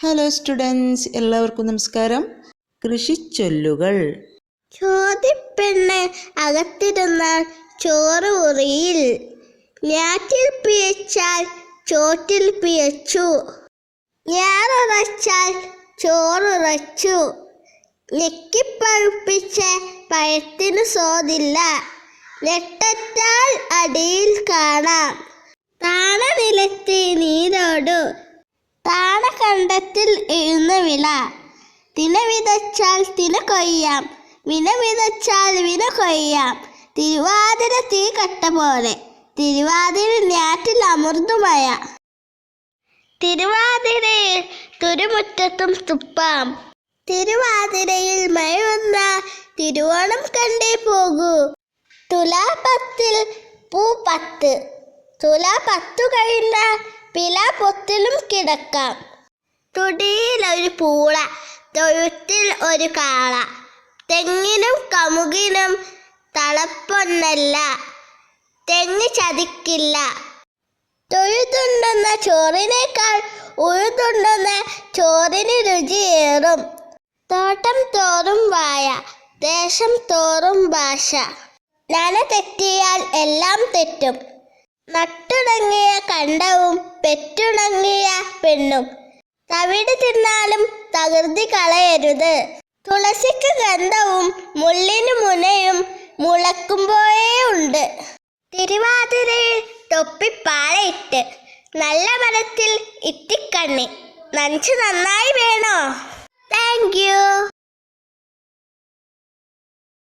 Hello students എല്ലാവർക്കും നമസ്കാരം. കൃഷിച്ചൊല്ലുകൾ ചോദിപ്പെണ്ണ് അകത്തിരുന്നാൽ ചോറ് ഉറിയിൽ. ഞാറ്റിൽ പിയച്ചാൽ ചോറ്റിൽ പിയച്ചു ഞാറുറച്ചാൽ ചോറുറച്ചു ഞെക്കിപ്പഴുപ്പിച്ച പഴത്തിന് സ്വാദില്ല. നെട്ടറ്റാൽ അടിയിൽ കാണാം. താണ നിലത്തെ നീരോടു കണ്ടത്തിൽ എഴുന്ന വില തിന വിതച്ചാൽ തിന കൊയ്യാം. വിന വിതച്ചാൽ വിന കൊയ്യാം. തിരുവാതിര തീ കട്ട പോലെ. തിരുവാതിര ഞാറ്റിൽ അമൃതുമയ തിരുവാതിരയിൽ തുരുമുറ്റത്തും തുപ്പാം. തിരുവാതിരയിൽ മഴ തിരുവോണം കണ്ടേ പോകൂ. തുലാപത്തിൽ പൂ പത്ത്. തുലാ പത്തു കഴിഞ്ഞ പില പൊത്തിലും കിടക്കാം. തുടിയിൽ പൂള തൊഴുത്തിൽ ഒരു കാള തെങ്ങിനും കമുകിനും തളപ്പൊന്നല്ല തെങ്ങ് ചതിക്കില്ല. തൊഴുതുണ്ടെന്ന ചോറിനേക്കാൾ ഉഴുതുണ്ടെന്ന ചോറിന് രുചിയേറും. തോട്ടം തോറും വായ ദേശം തോറും ഭാഷ. നന തെറ്റിയാൽ എല്ലാം തെറ്റും. നട്ടുണങ്ങിയ കണ്ടവും പെറ്റുണങ്ങിയ പെണ്ണും. തവിട് തിന്നാലും തകൃതി കളയരുത്. തുളസിക്ക് ഗന്ധവും മുള്ളിന് മുനയും മുളക്കുമ്പോഴേ ഉണ്ട്. തിരുവാതിരയിൽ തൊപ്പിപ്പാളയിട്ട് നല്ല മരത്തിൽ ഇത്തിക്കണ്ണി. നനച്ചു നന്നായി വേണോ? താങ്ക്